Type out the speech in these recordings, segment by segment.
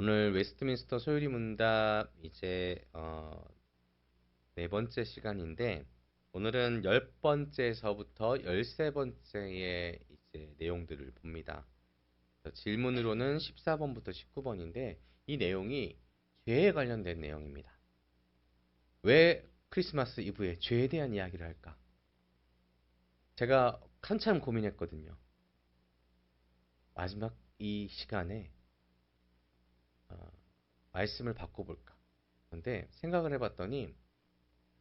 오늘 웨스트민스터 소요리 문답 이제 어, 네 번째 시간인데 오늘은 열 번째서부터 열세 번째의 이제 내용들을 봅니다. 질문으로는 14번부터 19번인데 이 내용이 죄에 관련된 내용입니다. 왜 크리스마스 이브에 죄에 대한 이야기를 할까? 제가 한참 고민했거든요. 마지막 이 시간에 어, 말씀을 바꿔볼까. 그런데 생각을 해봤더니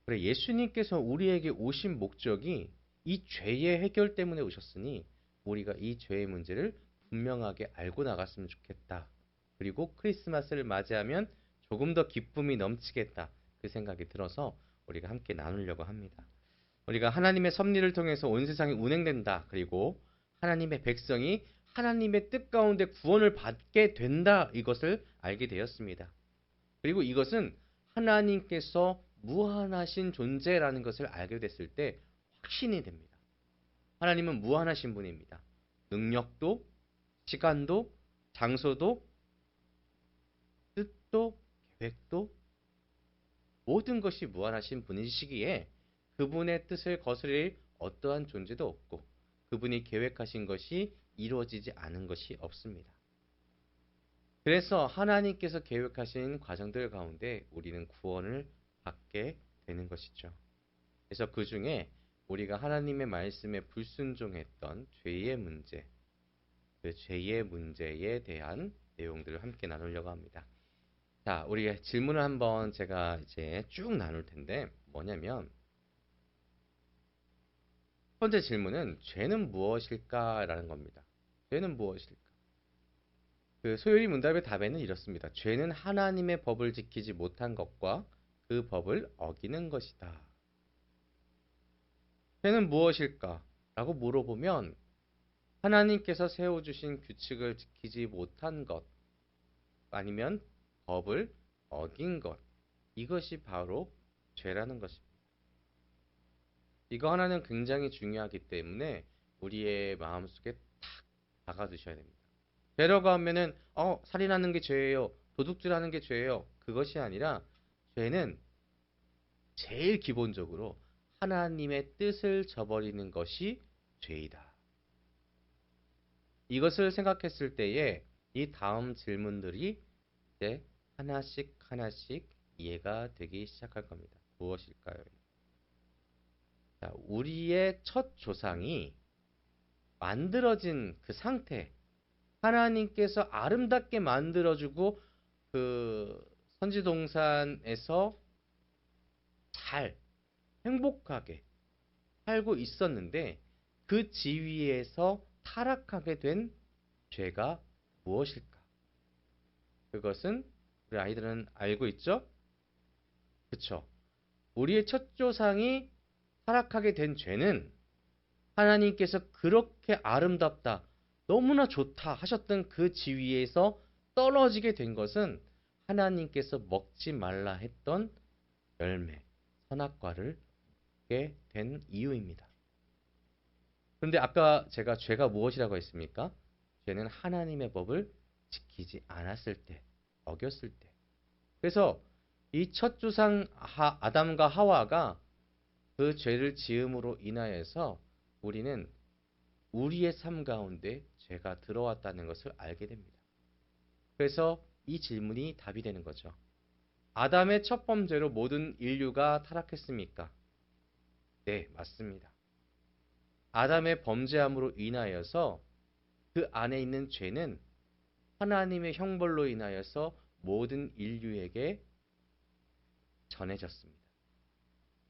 그래 예수님께서 우리에게 오신 목적이 이 죄의 해결 때문에 오셨으니 우리가 이 죄의 문제를 분명하게 알고 나갔으면 좋겠다. 그리고 크리스마스를 맞이하면 조금 더 기쁨이 넘치겠다. 그 생각이 들어서 우리가 함께 나누려고 합니다. 우리가 하나님의 섭리를 통해서 온 세상이 운행된다. 그리고 하나님의 백성이 하나님의 뜻 가운데 구원을 받게 된다. 이것을 알게 되었습니다. 그리고 이것은 하나님께서 무한하신 존재라는 것을 알게 됐을 때 확신이 됩니다. 하나님은 무한하신 분입니다. 능력도, 시간도, 장소도, 뜻도, 계획도 모든 것이 무한하신 분이시기에 그분의 뜻을 거스릴 어떠한 존재도 없고 그분이 계획하신 것이 이루어지지 않은 것이 없습니다. 그래서 하나님께서 계획하신 과정들 가운데 우리는 구원을 받게 되는 것이죠. 그래서 그 중에 우리가 하나님의 말씀에 불순종했던 죄의 문제, 그 죄의 문제에 대한 내용들을 함께 나누려고 합니다. 자, 우리 질문을 한번 제가 이제 쭉 나눌 텐데 뭐냐면 첫 번째 질문은 죄는 무엇일까라는 겁니다. 죄는 무엇일까? 그 소요리 문답의 답에는 이렇습니다. 죄는 하나님의 법을 지키지 못한 것과 그 법을 어기는 것이다. 죄는 무엇일까? 라고 물어보면 하나님께서 세워주신 규칙을 지키지 못한 것 아니면 법을 어긴 것 이것이 바로 죄라는 것입니다. 이거 하나는 굉장히 중요하기 때문에 우리의 마음속에 탁 박아두셔야 됩니다. 죄라고 하면은 어 살인하는 게 죄예요. 도둑질하는 게 죄예요. 그것이 아니라 죄는 제일 기본적으로 하나님의 뜻을 저버리는 것이 죄이다. 이것을 생각했을 때에 이 다음 질문들이 이제 하나씩 하나씩 이해가 되기 시작할 겁니다. 무엇일까요? 자, 우리의 첫 조상이 만들어진 그 상태, 하나님께서 아름답게 만들어주고 그 선지동산에서 잘 행복하게 살고 있었는데 그 지위에서 타락하게 된 죄가 무엇일까? 그것은 우리 아이들은 알고 있죠? 그쵸? 우리의 첫 조상이 타락하게 된 죄는 하나님께서 그렇게 아름답다, 너무나 좋다 하셨던 그 지위에서 떨어지게 된 것은 하나님께서 먹지 말라 했던 열매, 선악과를 먹게 된 이유입니다. 그런데 아까 제가 죄가 무엇이라고 했습니까? 죄는 하나님의 법을 지키지 않았을 때, 어겼을 때. 그래서 이첫 주상 아담과 하와가 그 죄를 지음으로 인하여서 우리는 우리의 삶 가운데 죄가 들어왔다는 것을 알게 됩니다. 그래서 이 질문이 답이 되는 거죠. 아담의 첫 범죄로 모든 인류가 타락했습니까? 네, 맞습니다. 아담의 범죄함으로 인하여서 그 안에 있는 죄는 하나님의 형벌로 인하여서 모든 인류에게 전해졌습니다.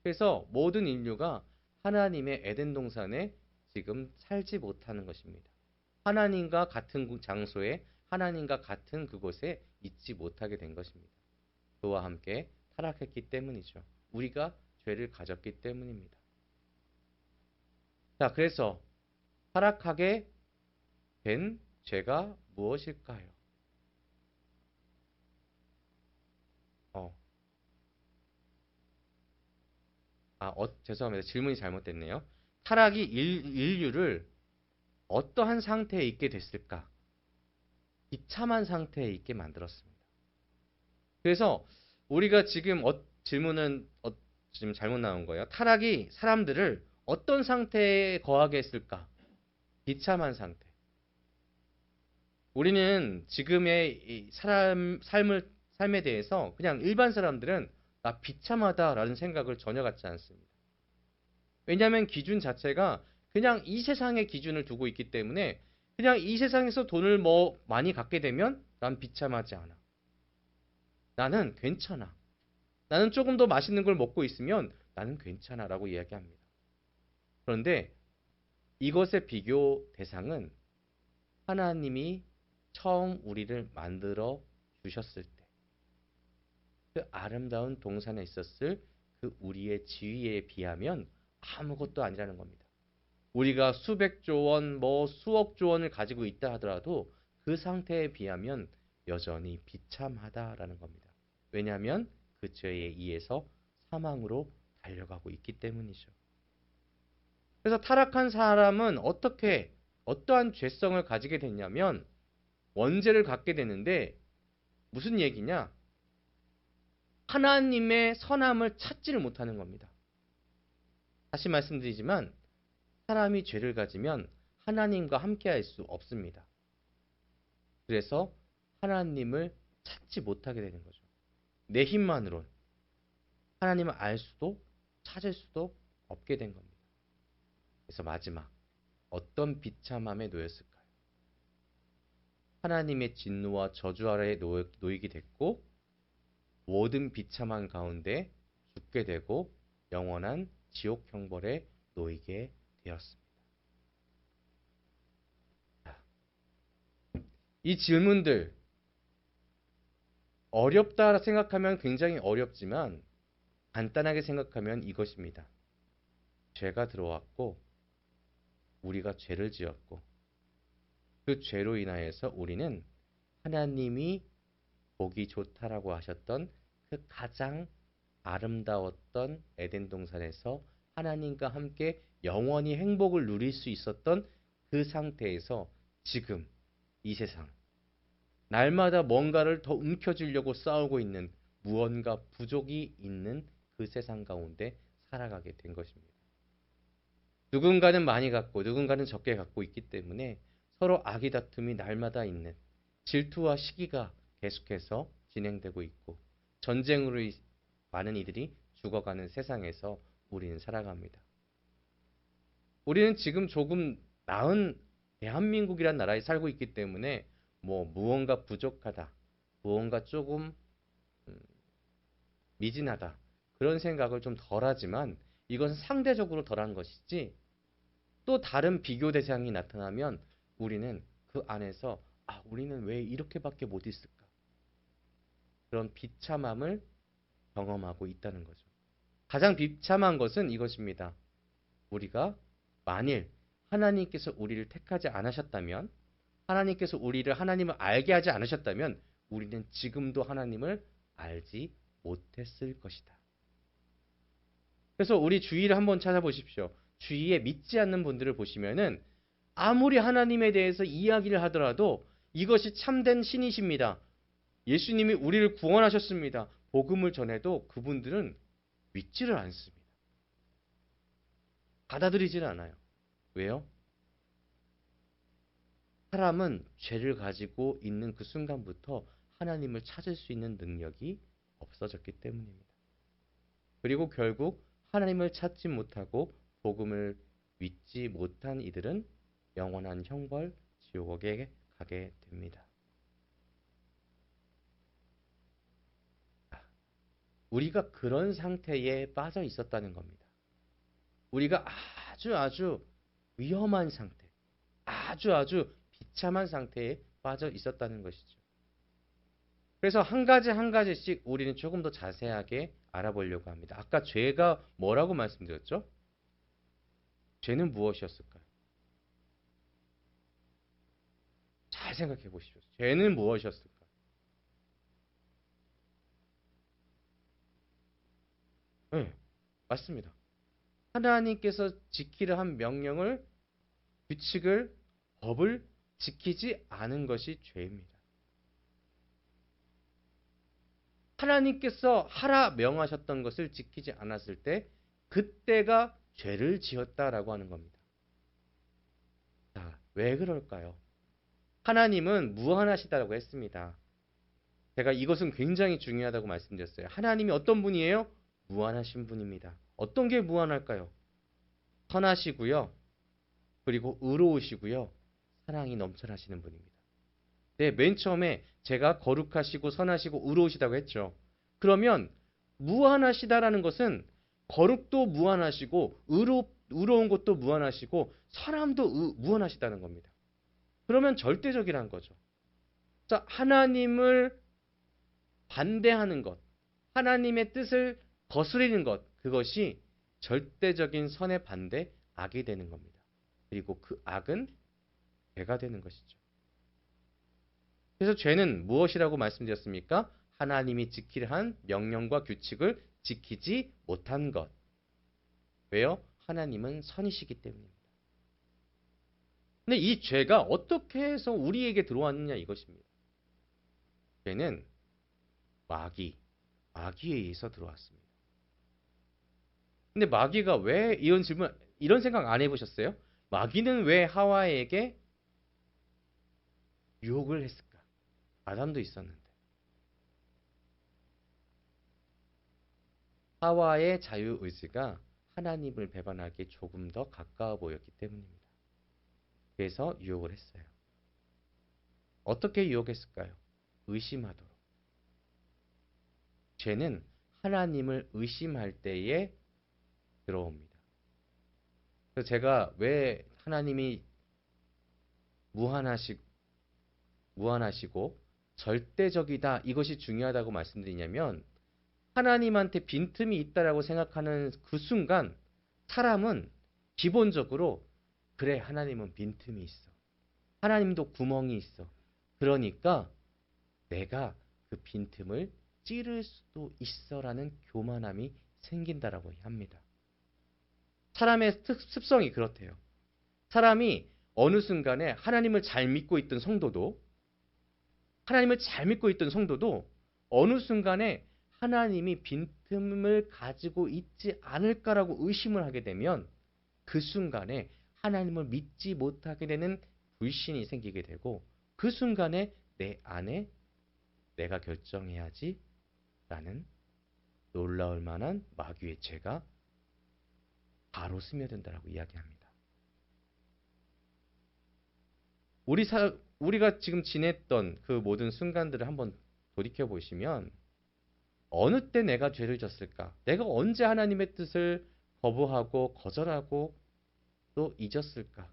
그래서 모든 인류가 하나님의 에덴 동산에 지금 살지 못하는 것입니다. 하나님과 같은 장소에 하나님과 같은 그곳에 있지 못하게 된 것입니다. 그와 함께 타락했기 때문이죠. 우리가 죄를 가졌기 때문입니다. 자, 그래서 타락하게 된 죄가 무엇일까요? 아, 어, 죄송합니다. 질문이 잘못됐네요. 타락이 일, 인류를 어떠한 상태에 있게 됐을까? 비참한 상태에 있게 만들었습니다. 그래서 우리가 지금 어, 질문은 어, 지금 잘못 나온 거예요. 타락이 사람들을 어떤 상태에 거하게 했을까? 비참한 상태. 우리는 지금의 이 사람 삶을 삶에 대해서 그냥 일반 사람들은 나 비참하다라는 생각을 전혀 갖지 않습니다. 왜냐하면 기준 자체가 그냥 이 세상의 기준을 두고 있기 때문에 그냥 이 세상에서 돈을 뭐 많이 갖게 되면 난 비참하지 않아. 나는 괜찮아. 나는 조금 더 맛있는 걸 먹고 있으면 나는 괜찮아 라고 이야기합니다. 그런데 이것의 비교 대상은 하나님이 처음 우리를 만들어 주셨을 때, 그 아름다운 동산에 있었을 그 우리의 지위에 비하면 아무것도 아니라는 겁니다. 우리가 수백조 원, 뭐 수억조 원을 가지고 있다 하더라도 그 상태에 비하면 여전히 비참하다라는 겁니다. 왜냐하면 그 죄에 의해서 사망으로 달려가고 있기 때문이죠. 그래서 타락한 사람은 어떻게 어떠한 죄성을 가지게 됐냐면 원죄를 갖게 되는데 무슨 얘기냐? 하나님의 선함을 찾지를 못하는 겁니다. 다시 말씀드리지만 사람이 죄를 가지면 하나님과 함께할 수 없습니다. 그래서 하나님을 찾지 못하게 되는 거죠. 내 힘만으론 하나님을 알 수도 찾을 수도 없게 된 겁니다. 그래서 마지막 어떤 비참함에 놓였을까요? 하나님의 진노와 저주 아래에 놓이게 됐고 모든 비참한 가운데 죽게 되고 영원한 지옥 형벌에 놓이게 되었습니다. 이 질문들 어렵다 생각하면 굉장히 어렵지만 간단하게 생각하면 이것입니다. 죄가 들어왔고 우리가 죄를 지었고 그 죄로 인하여서 우리는 하나님이 보기 좋다라고 하셨던 그 가장 아름다웠던 에덴 동산에서 하나님과 함께 영원히 행복을 누릴 수 있었던 그 상태에서 지금 이 세상 날마다 뭔가를 더 움켜쥐려고 싸우고 있는 무언가 부족이 있는 그 세상 가운데 살아가게 된 것입니다. 누군가는 많이 갖고 누군가는 적게 갖고 있기 때문에 서로 악의 다툼이 날마다 있는 질투와 시기가 계속해서 진행되고 있고 전쟁으로 많은 이들이 죽어가는 세상에서 우리는 살아갑니다. 우리는 지금 조금 나은 대한민국이란 나라에 살고 있기 때문에 뭐 무언가 부족하다, 무언가 조금 음, 미진하다 그런 생각을 좀 덜하지만 이것은 상대적으로 덜한 것이지 또 다른 비교 대상이 나타나면 우리는 그 안에서 아, 우리는 왜 이렇게밖에 못 있을까? 그런 비참함을 경험하고 있다는 거죠. 가장 비참한 것은 이것입니다. 우리가 만일 하나님께서 우리를 택하지 않으셨다면, 하나님께서 우리를 하나님을 알게 하지 않으셨다면, 우리는 지금도 하나님을 알지 못했을 것이다. 그래서 우리 주위를 한번 찾아보십시오. 주위에 믿지 않는 분들을 보시면은 아무리 하나님에 대해서 이야기를 하더라도 이것이 참된 신이십니다. 예수님이 우리를 구원하셨습니다. 복음을 전해도 그분들은 믿지를 않습니다. 받아들이지를 않아요. 왜요? 사람은 죄를 가지고 있는 그 순간부터 하나님을 찾을 수 있는 능력이 없어졌기 때문입니다. 그리고 결국 하나님을 찾지 못하고 복음을 믿지 못한 이들은 영원한 형벌 지옥에 가게 됩니다. 우리가 그런 상태에 빠져 있었다는 겁니다. 우리가 아주 아주 위험한 상태, 아주 아주 비참한 상태에 빠져 있었다는 것이죠. 그래서 한 가지 한 가지씩 우리는 조금 더 자세하게 알아보려고 합니다. 아까 죄가 뭐라고 말씀드렸죠? 죄는 무엇이었을까요? 잘 생각해 보십시오. 죄는 무엇이었을까? 네, 맞습니다. 하나님께서 지키려 한 명령을, 규칙을, 법을 지키지 않은 것이 죄입니다. 하나님께서 하라 명하셨던 것을 지키지 않았을 때 그때가 죄를 지었다라고 하는 겁니다. 자, 왜 그럴까요? 하나님은 무한하시다라고 했습니다. 제가 이것은 굉장히 중요하다고 말씀드렸어요. 하나님이 어떤 분이에요? 무한하신 분입니다. 어떤 게 무한할까요? 선하시고요. 그리고 의로우시고요. 사랑이 넘쳐나시는 분입니다. 네, 맨 처음에 제가 거룩하시고 선하시고 의로우시다고 했죠. 그러면 무한하시다라는 것은 거룩도 무한하시고 의로, 의로운 것도 무한하시고 사람도 의, 무한하시다는 겁니다. 그러면 절대적이라는 거죠. 자, 하나님을 반대하는 것, 하나님의 뜻을 거스리는 것, 그것이 절대적인 선의 반대 악이 되는 겁니다. 그리고 그 악은 죄가 되는 것이죠. 그래서 죄는 무엇이라고 말씀드렸습니까? 하나님이 지키려 한 명령과 규칙을 지키지 못한 것. 왜요? 하나님은 선이시기 때문입니다. 근데 이 죄가 어떻게 해서 우리에게 들어왔느냐 이것입니다. 죄는 마귀, 마귀에 의해서 들어왔습니다. 근데 마귀가 왜 이런 질문, 이런 생각 안 해보셨어요? 마귀는 왜 하와에게 유혹을 했을까? 아담도 있었는데. 하와의 자유 의지가 하나님을 배반하기 조금 더 가까워 보였기 때문입니다. 그래서 유혹을 했어요. 어떻게 유혹했을까요? 의심하도록. 죄는 하나님을 의심할 때에 들어옵니다. 그래서 제가 왜 하나님이 무한하시, 무한하시고 절대적이다 이것이 중요하다고 말씀드리냐면 하나님한테 빈틈이 있다라고 생각하는 그 순간 사람은 기본적으로 그래 하나님은 빈틈이 있어. 하나님도 구멍이 있어. 그러니까 내가 그 빈틈을 찌를 수도 있어라는 교만함이 생긴다라고 합니다. 사람의 습성이 그렇대요. 사람이 어느 순간에 하나님을 잘 믿고 있던 성도도 하나님을 잘 믿고 있던 성도도 어느 순간에 하나님이 빈틈을 가지고 있지 않을까라고 의심을 하게 되면 그 순간에 하나님을 믿지 못하게 되는 불신이 생기게 되고 그 순간에 내 안에 내가 결정해야지 라는 놀라울 만한 마귀의 죄가 바로 스며든다라고 이야기합니다. 우리 사, 우리가 지금 지냈던 그 모든 순간들을 한번 돌이켜 보시면 어느 때 내가 죄를 졌을까? 내가 언제 하나님의 뜻을 거부하고 거절하고 또 잊었을까?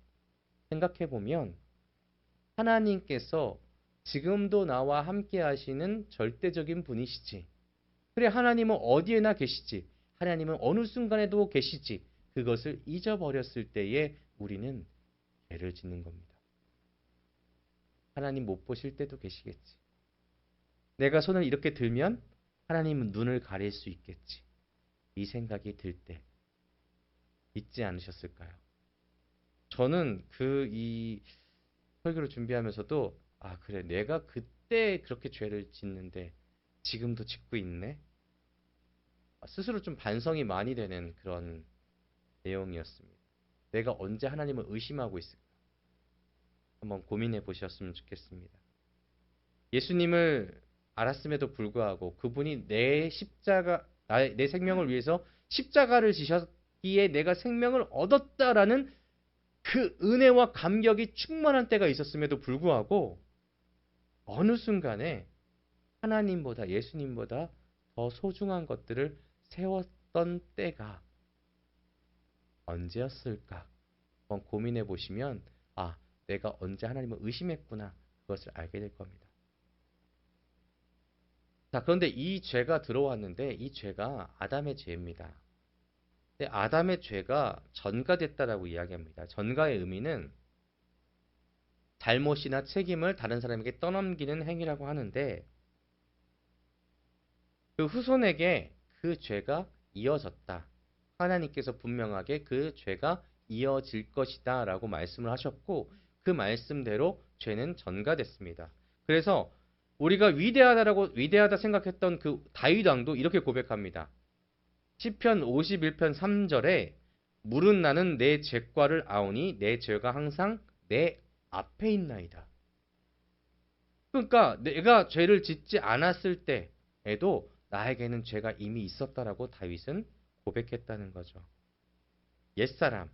생각해 보면 하나님께서 지금도 나와 함께 하시는 절대적인 분이시지. 그래, 하나님은 어디에나 계시지. 하나님은 어느 순간에도 계시지. 그것을 잊어버렸을 때에 우리는 죄를 짓는 겁니다. 하나님 못 보실 때도 계시겠지. 내가 손을 이렇게 들면 하나님은 눈을 가릴 수 있겠지. 이 생각이 들때 있지 않으셨을까요? 저는 그 이 설교를 준비하면서도 아 그래 내가 그때 그렇게 죄를 짓는데 지금도 짓고 있네. 아, 스스로 좀 반성이 많이 되는 그런 내용이었습니다. 내가 언제 하나님을 의심하고 있을까? 한번 고민해 보셨으면 좋겠습니다. 예수님을 알았음에도 불구하고 그분이 내 십자가 내 생명을 위해서 십자가를 지셨기에 내가 생명을 얻었다라는 그 은혜와 감격이 충만한 때가 있었음에도 불구하고 어느 순간에 하나님보다 예수님보다 더 소중한 것들을 세웠던 때가 언제였을까? 한번 고민해 보시면 아 내가 언제 하나님을 의심했구나 그것을 알게 될 겁니다. 자, 그런데 이 죄가 들어왔는데 이 죄가 아담의 죄입니다. 근데 아담의 죄가 전가됐다라고 이야기합니다. 전가의 의미는 잘못이나 책임을 다른 사람에게 떠넘기는 행위라고 하는데 그 후손에게 그 죄가 이어졌다. 하나님께서 분명하게 그 죄가 이어질 것이다 라고 말씀을 하셨고 그 말씀대로 죄는 전가됐습니다. 그래서 우리가 위대하다라고 위대하다 생각했던 그 다윗 왕도 이렇게 고백합니다. 시편 51편 3절에 물은 나는 내 죄과를 아오니 내 죄가 항상 내 앞에 있나이다. 그러니까 내가 죄를 짓지 않았을 때에도 나에게는 죄가 이미 있었다라고 다윗은 고백했다는 거죠. 옛사람,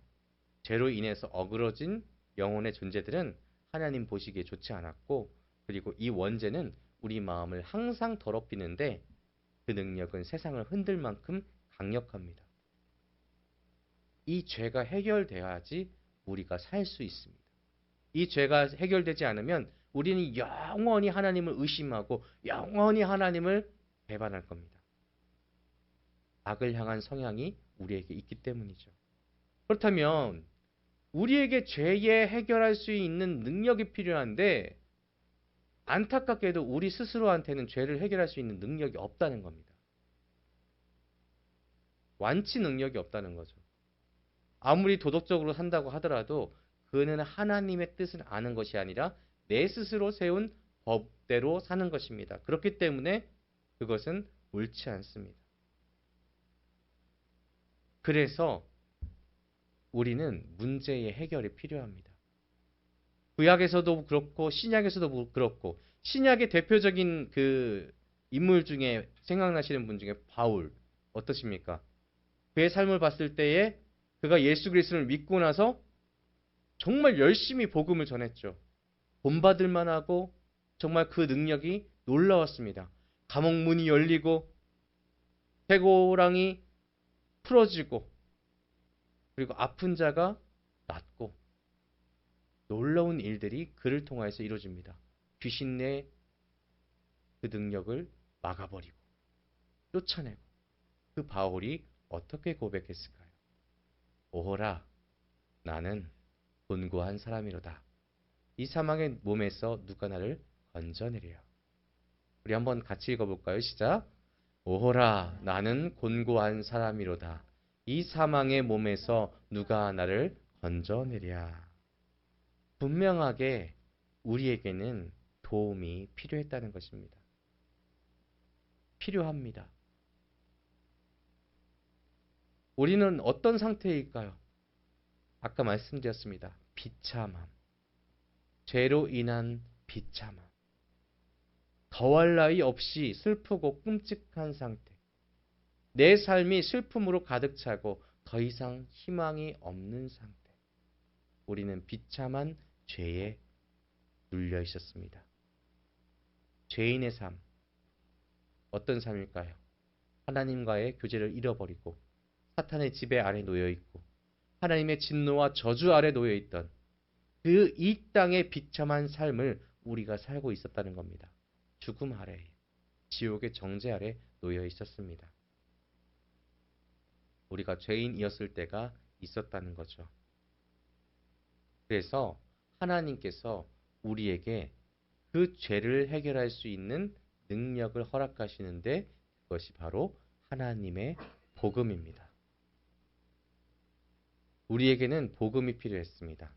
죄로 인해서 어그러진 영혼의 존재들은 하나님 보시기에 좋지 않았고 그리고 이 원죄는 우리 마음을 항상 더럽히는데 그 능력은 세상을 흔들 만큼 강력합니다. 이 죄가 해결돼야지 우리가 살 수 있습니다. 이 죄가 해결되지 않으면 우리는 영원히 하나님을 의심하고 영원히 하나님을 배반할 겁니다. 악을 향한 성향이 우리에게 있기 때문이죠. 그렇다면 우리에게 죄에 해결할 수 있는 능력이 필요한데 안타깝게도 우리 스스로한테는 죄를 해결할 수 있는 능력이 없다는 겁니다. 완치 능력이 없다는 거죠. 아무리 도덕적으로 산다고 하더라도 그는 하나님의 뜻을 아는 것이 아니라 내 스스로 세운 법대로 사는 것입니다. 그렇기 때문에 그것은 옳지 않습니다. 그래서 우리는 문제의 해결이 필요합니다. 구약에서도 그렇고 신약에서도 그렇고 신약의 대표적인 그 인물 중에 생각나시는 분 중에 바울 어떠십니까? 그의 삶을 봤을 때에 그가 예수 그리스도를 믿고 나서 정말 열심히 복음을 전했죠. 본받을 만하고 정말 그 능력이 놀라웠습니다. 감옥 문이 열리고 해고랑이 풀어지고 그리고 아픈 자가 낫고 놀라운 일들이 그를 통하여서 이루어집니다. 귀신의 그 능력을 막아버리고 쫓아내고 그 바울이 어떻게 고백했을까요? 오호라 나는 곤고한 사람이로다. 이 사망의 몸에서 누가 나를 건져내려. 우리 한번 같이 읽어볼까요? 시작. 오호라 나는 곤고한 사람이로다. 이 사망의 몸에서 누가 나를 건져내랴. 분명하게 우리에게는 도움이 필요했다는 것입니다. 필요합니다. 우리는 어떤 상태일까요? 아까 말씀드렸습니다. 비참함. 죄로 인한 비참함. 더할 나위 없이 슬프고 끔찍한 상태. 내 삶이 슬픔으로 가득 차고 더 이상 희망이 없는 상태. 우리는 비참한 죄에 눌려 있었습니다. 죄인의 삶. 어떤 삶일까요? 하나님과의 교제를 잃어버리고 사탄의 지배 아래 놓여 있고 하나님의 진노와 저주 아래 놓여 있던 그 이 땅의 비참한 삶을 우리가 살고 있었다는 겁니다. 죽음 아래, 지옥의 정제 아래 놓여 있었습니다. 우리가 죄인이었을 때가 있었다는 거죠. 그래서 하나님께서 우리에게 그 죄를 해결할 수 있는 능력을 허락하시는데 그것이 바로 하나님의 복음입니다. 우리에게는 복음이 필요했습니다.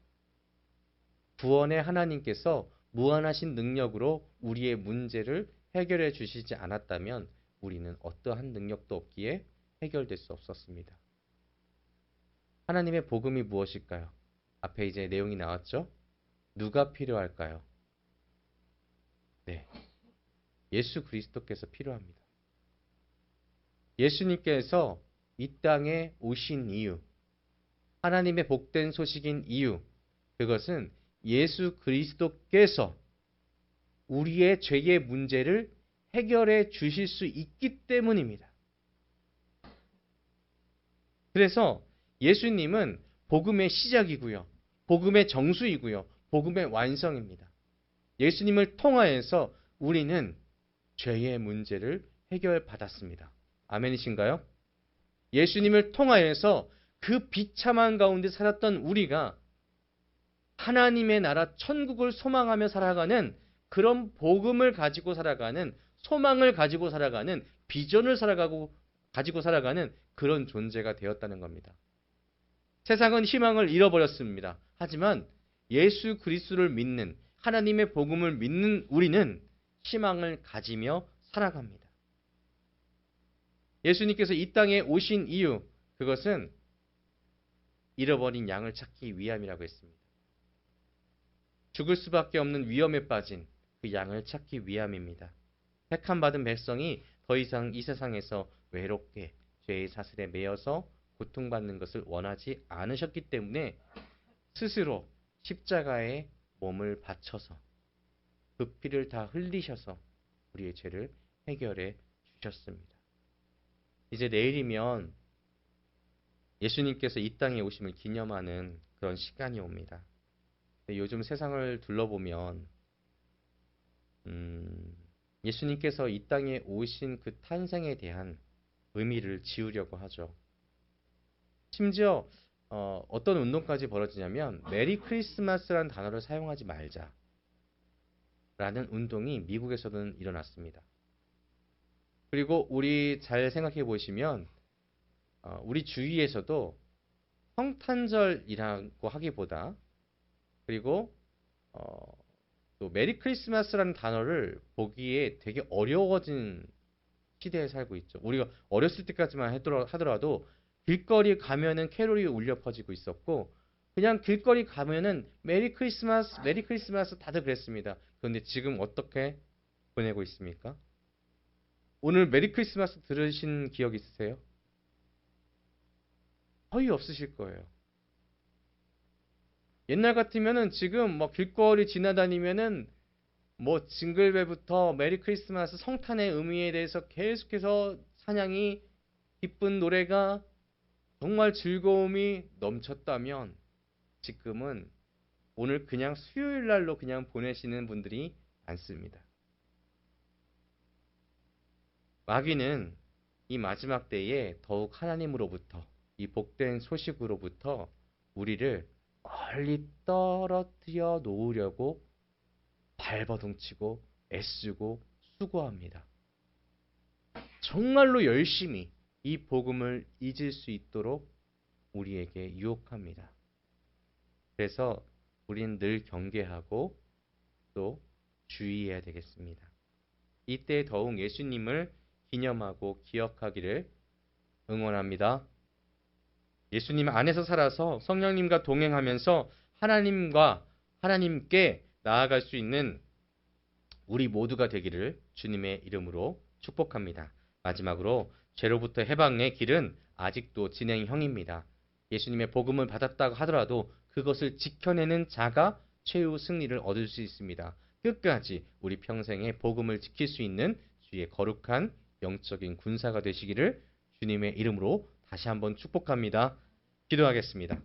구원의 하나님께서 무한하신 능력으로 우리의 문제를 해결해 주시지 않았다면 우리는 어떠한 능력도 없기에 해결될 수 없었습니다. 하나님의 복음이 무엇일까요? 앞에 이제 내용이 나왔죠? 누가 필요할까요? 네. 예수 그리스도께서 필요합니다. 예수님께서 이 땅에 오신 이유, 하나님의 복된 소식인 이유, 그것은 예수 그리스도께서 우리의 죄의 문제를 해결해 주실 수 있기 때문입니다. 그래서 예수님은 복음의 시작이고요. 복음의 정수이고요. 복음의 완성입니다. 예수님을 통하여서 우리는 죄의 문제를 해결받았습니다. 아멘이신가요? 예수님을 통하여서 그 비참한 가운데 살았던 우리가 하나님의 나라 천국을 소망하며 살아가는 그런 복음을 가지고 살아가는 소망을 가지고 살아가는 비전을 살아가고 가지고 살아가는 그런 존재가 되었다는 겁니다. 세상은 희망을 잃어버렸습니다. 하지만 예수 그리스도를 믿는 하나님의 복음을 믿는 우리는 희망을 가지며 살아갑니다. 예수님께서 이 땅에 오신 이유, 그것은 잃어버린 양을 찾기 위함이라고 했습니다. 죽을 수밖에 없는 위험에 빠진 그 양을 찾기 위함입니다. 택함 받은 백성이 더 이상 이 세상에서 외롭게 죄의 사슬에 매여서 고통받는 것을 원하지 않으셨기 때문에 스스로 십자가에 몸을 바쳐서 그 피를 다 흘리셔서 우리의 죄를 해결해 주셨습니다. 이제 내일이면 예수님께서 이 땅에 오심을 기념하는 그런 시간이 옵니다. 요즘 세상을 둘러보면 음, 예수님께서 이 땅에 오신 그 탄생에 대한 의미를 지우려고 하죠. 심지어 어, 어떤 운동까지 벌어지냐면 메리 크리스마스라는 단어를 사용하지 말자. 라는 운동이 미국에서는 일어났습니다. 그리고 우리 잘 생각해 보시면 어, 우리 주위에서도 성탄절이라고 하기보다 그리고 어, 또 메리 크리스마스라는 단어를 보기에 되게 어려워진 시대에 살고 있죠. 우리가 어렸을 때까지만 하더라도 길거리 가면은 캐롤이 울려 퍼지고 있었고 그냥 길거리 가면은 메리 크리스마스, 메리 크리스마스 다들 그랬습니다. 그런데 지금 어떻게 보내고 있습니까? 오늘 메리 크리스마스 들으신 기억 있으세요? 거의 없으실 거예요. 옛날 같으면은 지금 뭐 길거리 지나다니면은 뭐 징글벨부터 메리 크리스마스 성탄의 의미에 대해서 계속해서 찬양이 기쁜 노래가 정말 즐거움이 넘쳤다면 지금은 오늘 그냥 수요일 날로 그냥 보내시는 분들이 많습니다. 마귀는 이 마지막 때에 더욱 하나님으로부터 이 복된 소식으로부터 우리를 멀리 떨어뜨려 놓으려고 발버둥치고 애쓰고 수고합니다. 정말로 열심히 이 복음을 잊을 수 있도록 우리에게 유혹합니다. 그래서 우리는 늘 경계하고 또 주의해야 되겠습니다. 이때 더욱 예수님을 기념하고 기억하기를 응원합니다. 예수님 안에서 살아서 성령님과 동행하면서 하나님과 하나님께 나아갈 수 있는 우리 모두가 되기를 주님의 이름으로 축복합니다. 마지막으로 죄로부터 해방의 길은 아직도 진행형입니다. 예수님의 복음을 받았다고 하더라도 그것을 지켜내는 자가 최후 승리를 얻을 수 있습니다. 끝까지 우리 평생에 복음을 지킬 수 있는 주의 거룩한 영적인 군사가 되시기를 주님의 이름으로 다시 한번 축복합니다. 기도하겠습니다.